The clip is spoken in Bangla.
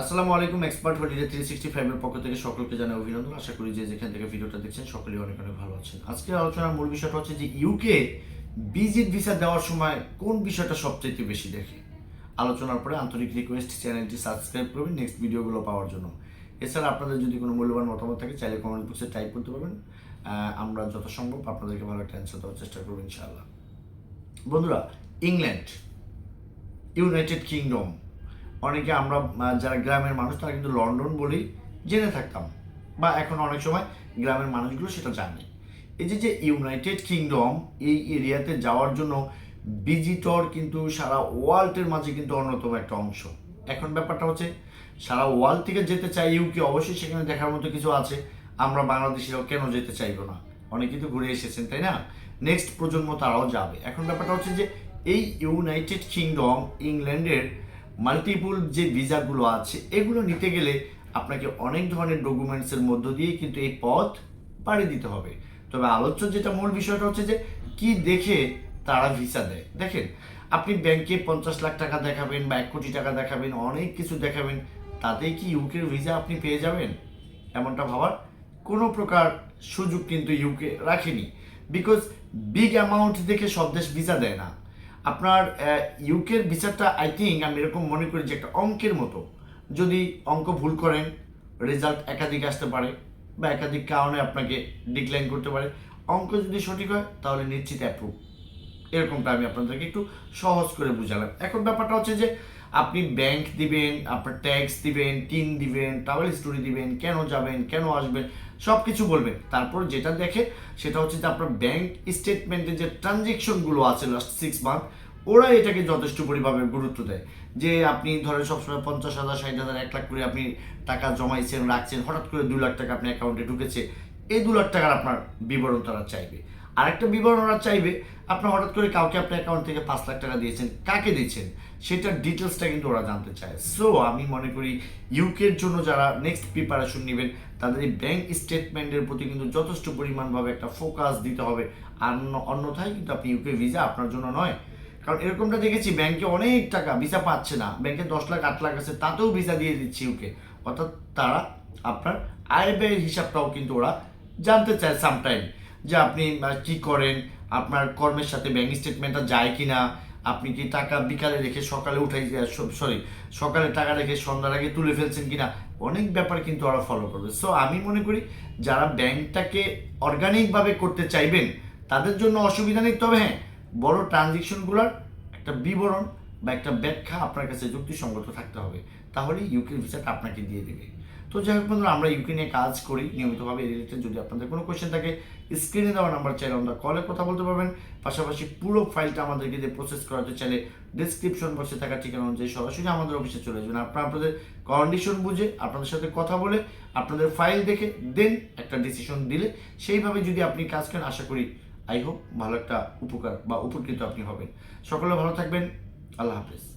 আসসালামু আলাইকুম এক্সপার্ট হলিডে থ্রি সিক্সটি ফাইভের পক্ষ থেকে সকলকে জানাই অভিনন্দন। আশা করি যে যেখান থেকে ভিডিওটা দেখছেন, সকলেই অনেক অনেক ভালো আছেন। আজকের আলোচনার মূল বিষয়টা হচ্ছে যে ইউকে ভিজিট ভিসা দেওয়ার সময় কোন বিষয়টা সবচেয়ে বেশি দেখে? আলোচনার পরে আন্তরিক রিকোয়েস্ট চ্যানেলটি সাবস্ক্রাইব করবেন নেক্সট ভিডিওগুলো পাওয়ার জন্য। এছাড়া আপনাদের যদি কোনো মূল্যবান মতামত থাকে, চাইলে কমেন্ট বক্সে টাইপ করতে পারবেন। আমরা যথাসম্ভব আপনাদেরকে ভালো একটা অ্যান্সার দেওয়ার চেষ্টা করব ইনশাআল্লাহ। বন্ধুরা ইংল্যান্ড ইউনাইটেড কিংডম অনেকে আমরা যারা গ্রামের মানুষ, তারা কিন্তু লন্ডন বলেই জেনে থাকতাম। বা এখন অনেক সময় গ্রামের মানুষগুলো সেটা জানে। এই যে যে ইউনাইটেড কিংডম এই এরিয়াতে যাওয়ার জন্য ভিজিটর কিন্তু সারা ওয়ার্ল্ডের মাঝে কিন্তু অন্যতম একটা অংশ। এখন ব্যাপারটা হচ্ছে, সারা ওয়ার্ল্ড থেকে যেতে চাই ইউকে অবশ্যই সেখানে দেখার মতো কিছু আছে। আমরা বাংলাদেশিরাও কেন যেতে চাইব না? অনেকেই তো ঘুরে এসেছেন, তাই না? নেক্সট প্রজন্ম তারাও যাবে। এখন ব্যাপারটা হচ্ছে যে, এই ইউনাইটেড কিংডম ইংল্যান্ডের মাল্টিপুল যে ভিসাগুলো আছে, এগুলো নিতে গেলে আপনাকে অনেক ধরনের ডকুমেন্টসের মধ্য দিয়ে কিন্তু এই পথ পাড়ি দিতে হবে। তবে আলোচ্য যেটা মূল বিষয়টা হচ্ছে যে, কি দেখে তারা ভিসা দেয়? দেখেন, আপনি ব্যাংকে পঞ্চাশ লাখ টাকা দেখাবেন বা এক কোটি টাকা দেখাবেন, অনেক কিছু দেখাবেন, তাতেই কি ইউকের ভিসা আপনি পেয়ে যাবেন? এমনটা ভাবার কোনো প্রকার সুযোগ কিন্তু ইউকে রাখেনি। বিকজ বিগ অ্যামাউন্ট দেখে সব দেশ ভিসা দেয় না। আপনার ইউকের বিচারটা আই থিঙ্ক আমি এরকম মনে করি যে একটা অঙ্কের মতো। যদি অঙ্ক ভুল করেন রেজাল্ট একাধিক আসতে পারে বা একাধিক কারণে আপনাকে ডিক্লাইন করতে পারে। অঙ্ক যদি সঠিক হয়, তাহলে নিশ্চিত অ্যাপ্রুভ এরকমটা আমি আপনাদেরকে একটু সহজ করে বুঝালাম। এখন ব্যাপারটা হচ্ছে যে আপনি ব্যাংক দিবেন, আপনার ট্যাক্স দিবেন টিন দিবেন ট্রাভেল হিস্টোরি দিবেন, কেন যাবেন, কেন আসবেন সব কিছু বলবেন। তারপর যেটা দেখে সেটা হচ্ছে যে আপনার ব্যাংক স্টেটমেন্টে যে ট্রানজেকশনগুলো আছে লাস্ট সিক্স মান্থ ওরা এটাকে যথেষ্ট পরিমাণে গুরুত্ব দেয়। যে আপনি ধরেন সবসময় পঞ্চাশ হাজার, ষাট হাজার, এক লাখ করে আপনি টাকা জমাইছেন, রাখছেন, হঠাৎ করে দু লাখ টাকা আপনি অ্যাকাউন্টে ঢুকেছে, এই দু লাখ টাকার আপনার বিবরণ তারা চাইবে। আরেকটা বিবরণ ওরা চাইবে, আপনার হঠাৎ করে কাউকে আপনার অ্যাকাউন্ট থেকে পাঁচ লাখ টাকা দিয়েছেন, কাকে দিয়েছেন? সেটার ডিটেলসটা কিন্তু ওরা জানতে চায়। সো আমি মনে করি ইউকের জন্য যারা নেক্সট প্রিপারেশন নেবেন, তাদের এই ব্যাংক স্টেটমেন্টের প্রতি কিন্তু যথেষ্ট পরিমাণভাবে একটা ফোকাস দিতে হবে। আর অন্য- অন্যথায় কিন্তু আপনি ইউকে ভিসা আপনার জন্য নয়। কারণ এরকমটা দেখেছি ব্যাংকে অনেক টাকা ভিসা পাচ্ছে না। ব্যাংকে দশ লাখ, আট লাখ আছে, তাতেও ভিসা দিয়ে দিচ্ছে ইউকে অর্থাৎ তারা আপনার আয় ব্যয়ের হিসাবটাও কিন্তু ওরা জানতে চায় সামটাইম যে আপনি কি করেন? আপনার কর্মের সাথে ব্যাংক স্টেটমেন্টটা যায় কিনা? আপনি কি টাকা বিকালে রেখে সকালে উঠাই সরি সকালে টাকা রেখে সন্ধ্যার আগে তুলে ফেলছেন কিনা? অনেক ব্যাপার কিন্তু ওরা ফলো করবে। সো আমি মনে করি যারা ব্যাংকটাকে অর্গানিকভাবে করতে চাইবেন, তাদের জন্য অসুবিধা নেই। তবে হ্যাঁ বড় ট্রানজেকশনগুলোর একটা বিবরণ বা একটা ব্যাখ্যা আপনার কাছে যুক্তিসঙ্গত থাকতে হবে। তাহলে ইউকে ভিসাটা আপনাকে দিয়ে দেবে। তো যাই হোক বন্ধুরা, আমরা ইউকে নিয়ে কাজ করি। নিয়মিতভাবে রিলেটেড যদি আপনাদের কোনো কোয়েশ্চেন থাকে স্ক্রিনে দেওয়া নাম্বার চাইলে আমরা কলে কথা বলতে পারবেন। পাশাপাশি পুরো ফাইলটা আমাদেরকে যে প্রসেস করাতে চাইলে ডিসক্রিপশন বক্সে থাকা ঠিকানা অনুযায়ী সরাসরি আমাদের অফিসে চলে যাবেন আপনারা আপনাদের কন্ডিশন বুঝে, আপনাদের সাথে কথা বলে, আপনাদের ফাইল দেখে দেন একটা ডিসিশন দিলে সেইভাবে যদি আপনি কাজ করেন, আশা করি আই হোপ ভালো একটা উপকার বা উপকৃত আপনি হবেন। সকলে ভালো থাকবেন। আল্লাহ হাফেজ।